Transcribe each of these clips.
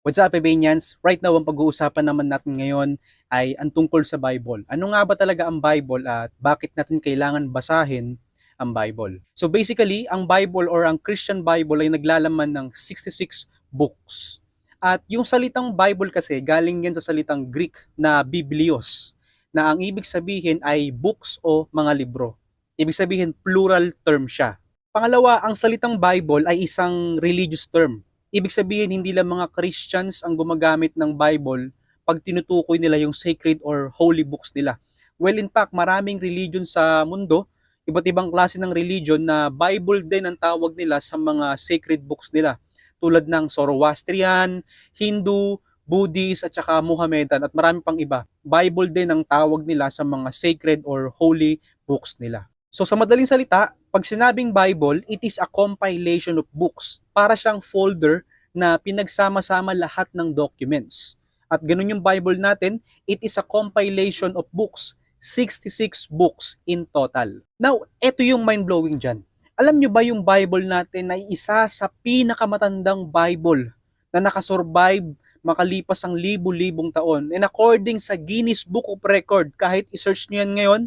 What's up, Ebanians? Right now, ang pag-uusapan naman natin ngayon ay ang tungkol sa Bible. Ano nga ba talaga ang Bible at bakit natin kailangan basahin ang Bible? So basically, ang Bible or ang Christian Bible ay naglalaman ng 66 books. At yung salitang Bible kasi galing yan sa salitang Greek na Biblios na ang ibig sabihin ay books o mga libro. Ibig sabihin plural term siya. Pangalawa, ang salitang Bible ay isang religious term Ibig sabihin, hindi lang mga Christians ang gumagamit ng Bible pag tinutukoy nila yung sacred or holy books nila. Well, in fact, maraming religion sa mundo, iba't ibang klase ng religion na Bible din ang tawag nila sa mga sacred books nila. Tulad ng Zoroastrian, Hindu, Buddhist at saka Mohammedan at marami pang iba. Bible din ang tawag nila sa mga sacred or holy books nila. So sa madaling salita, pag sinabing Bible, it is a compilation of books. Para siyang folder na pinagsama-sama lahat ng documents. At ganun yung Bible natin, it is a compilation of books. 66 books in total. Now, eto yung mind-blowing dyan. Alam nyo ba yung Bible natin ay isa sa pinakamatandang Bible na nakasurvive makalipas ang libu-libong taon. And according sa Guinness Book of Record, kahit isearch nyo yan ngayon,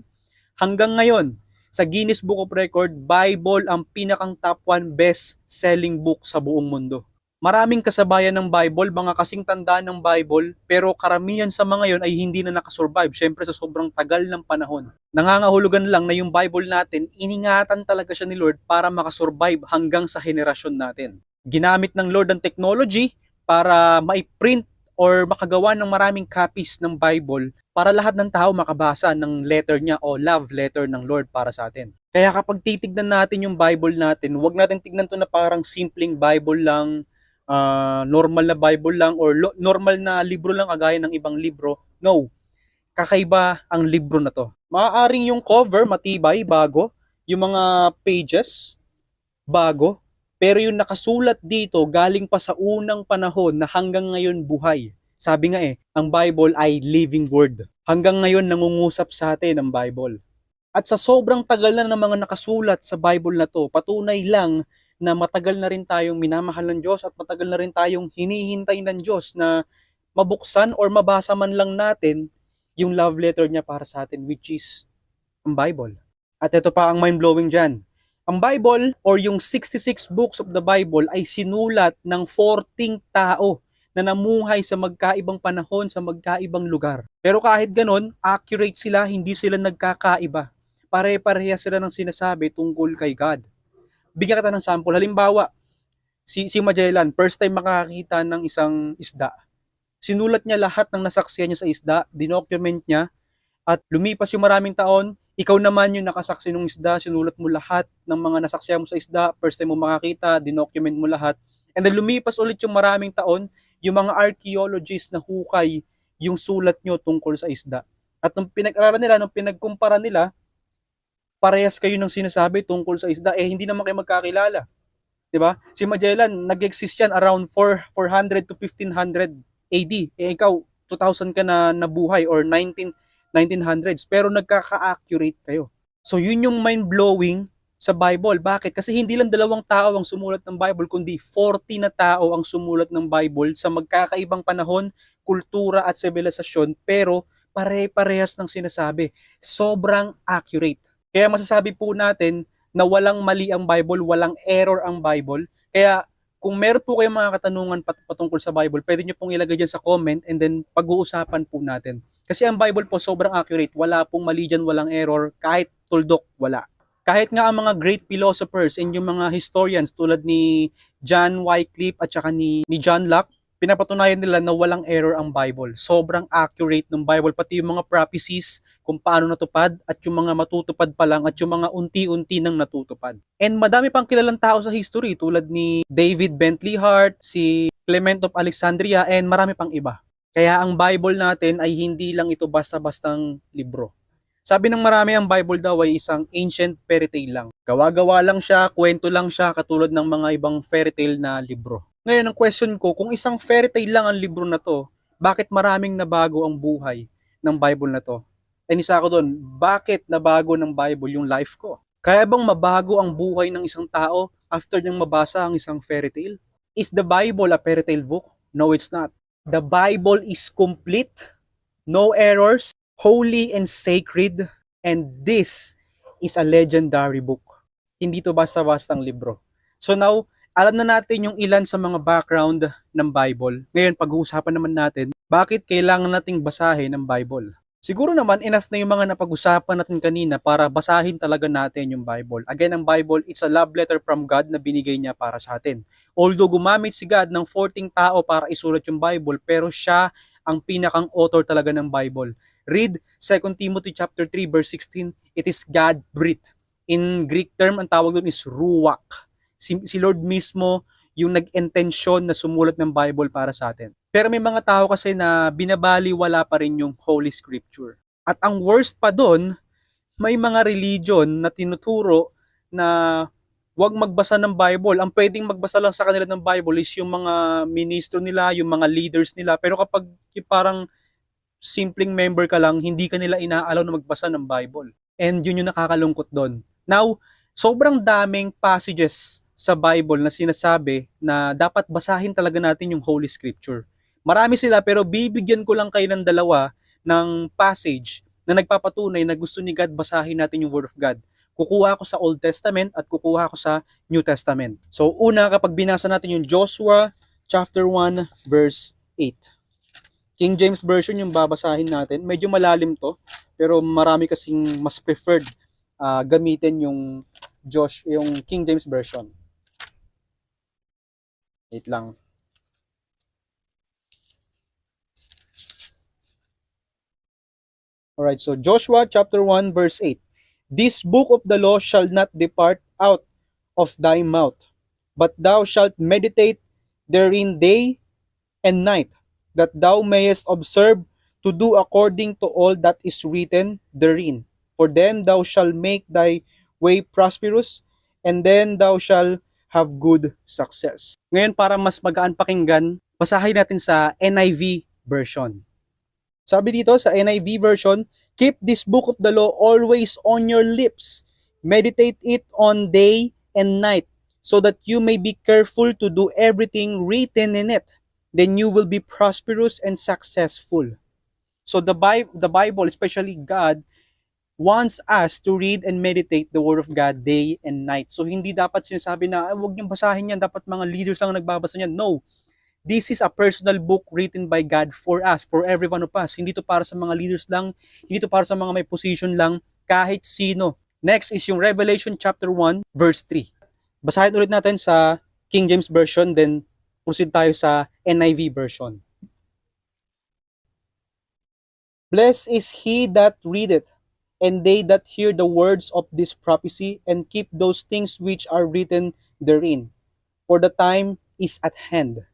hanggang ngayon, sa Guinness Book of Record, Bible ang pinakang top 1 best-selling book sa buong mundo. Maraming kasabayan ng Bible, mga kasing tanda ng Bible, pero karamihan sa mga yon ay hindi na nakasurvive, syempre sa sobrang tagal ng panahon. Nangangahulugan lang na yung Bible natin, iningatan talaga siya ni Lord para makasurvive hanggang sa henerasyon natin. Ginamit ng Lord ang technology para maiprint or makagawa ng maraming copies ng Bible para lahat ng tao makabasa ng letter niya o love letter ng Lord para sa atin. Kaya kapag titignan natin yung Bible natin, huwag natin tignan to na parang simpleng Bible lang, uh, normal na Bible lang, or lo- normal na libro lang agaya ng ibang libro. No, kakaiba ang libro na to. Maaaring yung cover matibay, bago, yung mga pages, bago, pero yung nakasulat dito galing pa sa unang panahon na hanggang ngayon buhay. Sabi nga eh, ang Bible ay living word. Hanggang ngayon nangungusap sa atin ang Bible. At sa sobrang tagal na ng mga nakasulat sa Bible na to, patunay lang na matagal na rin tayong minamahal ng Diyos at matagal na rin tayong hinihintay ng Diyos na mabuksan or mabasa man lang natin yung love letter niya para sa atin which is ang Bible. At ito pa ang mind-blowing dyan. Ang Bible or yung 66 books of the Bible ay sinulat ng 14 tao na namuhay sa magkaibang panahon sa magkaibang lugar. Pero kahit ganon, accurate sila, hindi sila nagkakaiba. Pare-pareha sila ng sinasabi tungkol kay God. Bigyan kita ng sample. Halimbawa, si, si Magellan, first time makakita ng isang isda. Sinulat niya lahat ng nasaksiyan niya sa isda, dinocument niya, at lumipas yung maraming taon, ikaw naman yung nakasaksi ng isda, sinulat mo lahat ng mga nasaksiyan mo sa isda, first time mo makakita, dinocument mo lahat, And then lumipas ulit yung maraming taon, yung mga archaeologists na hukay yung sulat nyo tungkol sa isda. At nung pinag-aralan nila, nung pinagkumpara nila, parehas kayo ng sinasabi tungkol sa isda, eh hindi naman kayo magkakilala. ba? Si Magellan, nag-exist yan around 4, 400 to 1500 AD. Eh ikaw, 2000 ka na nabuhay or 19 1900s pero nagkaka-accurate kayo. So yun yung mind-blowing sa Bible. Bakit? Kasi hindi lang dalawang tao ang sumulat ng Bible, kundi 40 na tao ang sumulat ng Bible sa magkakaibang panahon, kultura at sibilisasyon, pero pare-parehas ng sinasabi. Sobrang accurate. Kaya masasabi po natin na walang mali ang Bible, walang error ang Bible. Kaya kung meron po kayong mga katanungan pat patungkol sa Bible, pwede nyo pong ilagay dyan sa comment and then pag-uusapan po natin. Kasi ang Bible po sobrang accurate, wala pong mali dyan, walang error, kahit tuldok, wala kahit nga ang mga great philosophers and yung mga historians tulad ni John Wycliffe at saka ni, ni John Locke, pinapatunayan nila na walang error ang Bible. Sobrang accurate ng Bible, pati yung mga prophecies kung paano natupad at yung mga matutupad pa lang at yung mga unti-unti nang natutupad. And madami pang kilalang tao sa history tulad ni David Bentley Hart, si Clement of Alexandria, and marami pang iba. Kaya ang Bible natin ay hindi lang ito basta-bastang libro sabi ng marami ang Bible daw ay isang ancient fairy tale lang. Gawa-gawa lang siya, kwento lang siya katulad ng mga ibang fairy tale na libro. Ngayon ang question ko, kung isang fairy tale lang ang libro na to, bakit maraming nabago ang buhay ng Bible na to? And isa ko doon, bakit nabago ng Bible yung life ko? Kaya bang mabago ang buhay ng isang tao after niyang mabasa ang isang fairy tale? Is the Bible a fairy tale book? No, it's not. The Bible is complete, no errors, holy and sacred, and this is a legendary book. Hindi to basta-bastang libro. So now, alam na natin yung ilan sa mga background ng Bible. Ngayon, pag-uusapan naman natin, bakit kailangan nating basahin ang Bible? Siguro naman enough na yung mga napag-usapan natin kanina para basahin talaga natin yung Bible. Again, ang Bible, it's a love letter from God na binigay niya para sa atin. Although gumamit si God ng 14 tao para isulat yung Bible, pero siya ang pinakang author talaga ng Bible. Read 2 Timothy chapter 3 verse 16, it is God breathed. In Greek term, ang tawag doon is ruach. Si, si Lord mismo yung nag-intensyon na sumulat ng Bible para sa atin. Pero may mga tao kasi na binabaliwala pa rin yung Holy Scripture. At ang worst pa doon, may mga religion na tinuturo na wag magbasa ng Bible. Ang pwedeng magbasa lang sa kanila ng Bible is yung mga ministro nila, yung mga leaders nila. Pero kapag parang simpleng member ka lang, hindi ka nila inaalaw na magbasa ng Bible. And yun yung nakakalungkot doon. Now, sobrang daming passages sa Bible na sinasabi na dapat basahin talaga natin yung Holy Scripture. Marami sila pero bibigyan ko lang kayo ng dalawa ng passage na nagpapatunay na gusto ni God basahin natin yung Word of God. Kukuha ako sa Old Testament at kukuha ako sa New Testament. So una kapag binasa natin yung Joshua chapter 1 verse 8. King James Version yung babasahin natin. Medyo malalim to pero marami kasing mas preferred uh, gamitin yung Josh yung King James Version. Wait lang. Alright, so Joshua chapter 1 verse 8. This book of the law shall not depart out of thy mouth, but thou shalt meditate therein day and night, that thou mayest observe to do according to all that is written therein. For then thou shalt make thy way prosperous, and then thou shalt have good success. Ngayon, para mas magaan pakinggan, basahin natin sa NIV version. Sabi dito sa NIV version, Keep this book of the law always on your lips. Meditate it on day and night, so that you may be careful to do everything written in it. Then you will be prosperous and successful. So the Bible, the Bible, especially God, wants us to read and meditate the Word of God day and night. So hindi dapat sinasabi na, huwag niyong basahin yan, dapat mga leaders lang nagbabasa niyan. No, This is a personal book written by God for us, for every one of us. Hindi to para sa mga leaders lang, hindi to para sa mga may position lang, kahit sino. Next is yung Revelation chapter 1 verse 3. Basahin ulit natin sa King James Version, then proceed tayo sa NIV version. Blessed is he that readeth, and they that hear the words of this prophecy, and keep those things which are written therein. For the time is at hand.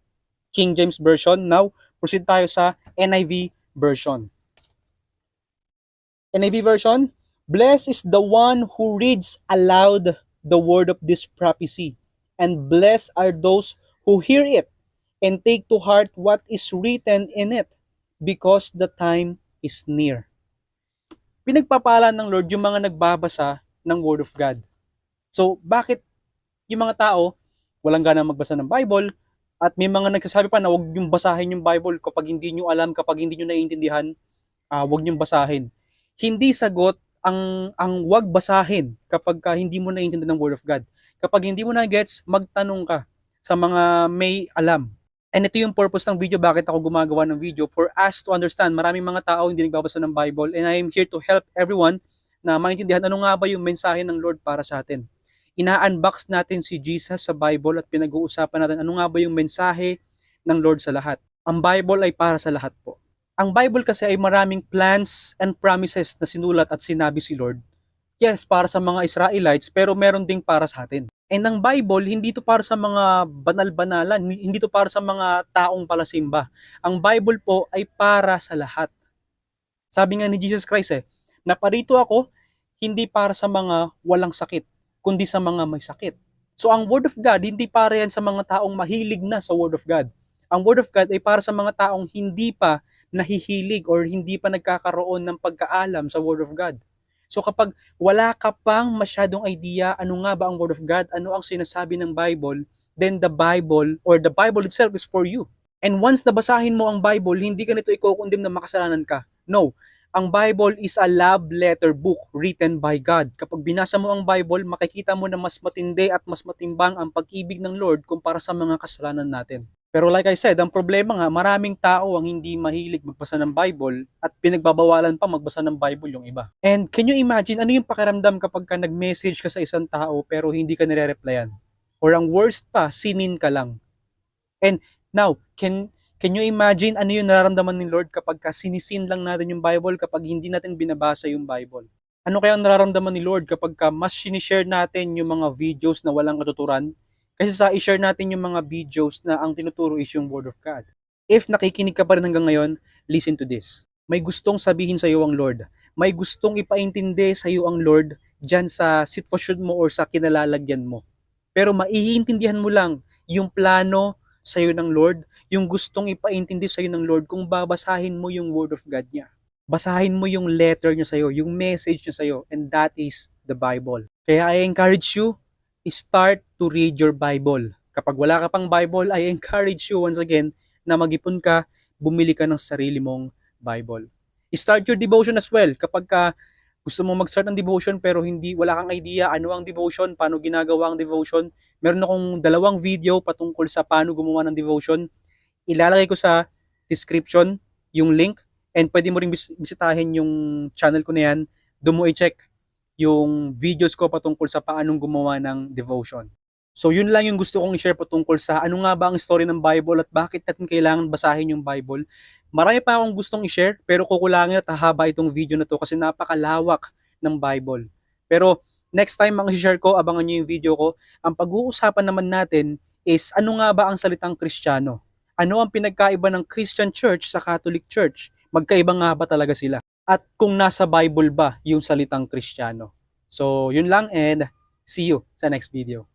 King James Version. Now, proceed tayo sa NIV version. NIV version, Blessed is the one who reads aloud the word of this prophecy, and blessed are those who hear it and take to heart what is written in it, because the time is near. Pinagpapala ng Lord yung mga nagbabasa ng Word of God. So, bakit yung mga tao walang gana magbasa ng Bible, at may mga nagsasabi pa na huwag niyong basahin yung Bible kapag hindi niyo alam, kapag hindi niyo naiintindihan, uh, huwag niyong basahin. Hindi sagot ang ang huwag basahin kapag ka hindi mo naiintindihan ng Word of God. Kapag hindi mo na gets, magtanong ka sa mga may alam. And ito yung purpose ng video, bakit ako gumagawa ng video, for us to understand. Maraming mga tao hindi nagbabasa ng Bible and I am here to help everyone na maintindihan ano nga ba yung mensahe ng Lord para sa atin ina-unbox natin si Jesus sa Bible at pinag-uusapan natin ano nga ba yung mensahe ng Lord sa lahat. Ang Bible ay para sa lahat po. Ang Bible kasi ay maraming plans and promises na sinulat at sinabi si Lord. Yes, para sa mga Israelites, pero meron ding para sa atin. And ang Bible, hindi to para sa mga banal-banalan, hindi to para sa mga taong palasimba. Ang Bible po ay para sa lahat. Sabi nga ni Jesus Christ eh, naparito ako hindi para sa mga walang sakit, kundi sa mga may sakit. So ang Word of God, hindi para yan sa mga taong mahilig na sa Word of God. Ang Word of God ay para sa mga taong hindi pa nahihilig or hindi pa nagkakaroon ng pagkaalam sa Word of God. So kapag wala ka pang masyadong idea ano nga ba ang Word of God, ano ang sinasabi ng Bible, then the Bible or the Bible itself is for you. And once nabasahin mo ang Bible, hindi ka nito iko-condemn na makasalanan ka. No. Ang Bible is a love letter book written by God. Kapag binasa mo ang Bible, makikita mo na mas matindi at mas matimbang ang pag-ibig ng Lord kumpara sa mga kasalanan natin. Pero like I said, ang problema nga, maraming tao ang hindi mahilig magbasa ng Bible at pinagbabawalan pa magbasa ng Bible yung iba. And can you imagine, ano yung pakiramdam kapag ka nag-message ka sa isang tao pero hindi ka nire-replyan? Or ang worst pa, sinin ka lang. And now, can Can you imagine ano yung nararamdaman ni Lord kapag ka sinisin lang natin yung Bible, kapag hindi natin binabasa yung Bible? Ano kaya ang nararamdaman ni Lord kapag ka mas sinishare natin yung mga videos na walang katuturan? Kasi sa i-share natin yung mga videos na ang tinuturo is yung Word of God. If nakikinig ka pa rin hanggang ngayon, listen to this. May gustong sabihin sa iyo ang Lord. May gustong ipaintindi sa iyo ang Lord dyan sa sitwasyon mo or sa kinalalagyan mo. Pero maiintindihan mo lang yung plano sa iyo ng Lord, yung gustong ipaintindi sa iyo ng Lord kung babasahin mo yung Word of God niya. Basahin mo yung letter niya sa iyo, yung message niya sa iyo, and that is the Bible. Kaya I encourage you, start to read your Bible. Kapag wala ka pang Bible, I encourage you once again na mag-ipon ka, bumili ka ng sarili mong Bible. Start your devotion as well. Kapag ka gusto mo mag-start ng devotion pero hindi wala kang idea ano ang devotion, paano ginagawa ang devotion, meron akong dalawang video patungkol sa paano gumawa ng devotion. Ilalagay ko sa description yung link and pwede mo ring bis- bisitahin yung channel ko na yan. Doon mo i-check yung videos ko patungkol sa paanong gumawa ng devotion. So yun lang yung gusto kong i-share patungkol sa ano nga ba ang story ng Bible at bakit natin kailangan basahin yung Bible. Marami pa akong gustong i-share pero kukulangin at hahaba itong video na to kasi napakalawak ng Bible. Pero next time ang i-share ko, abangan nyo yung video ko. Ang pag-uusapan naman natin is ano nga ba ang salitang Kristiyano? Ano ang pinagkaiba ng Christian Church sa Catholic Church? Magkaiba nga ba talaga sila? At kung nasa Bible ba yung salitang Kristiyano? So, yun lang and see you sa next video.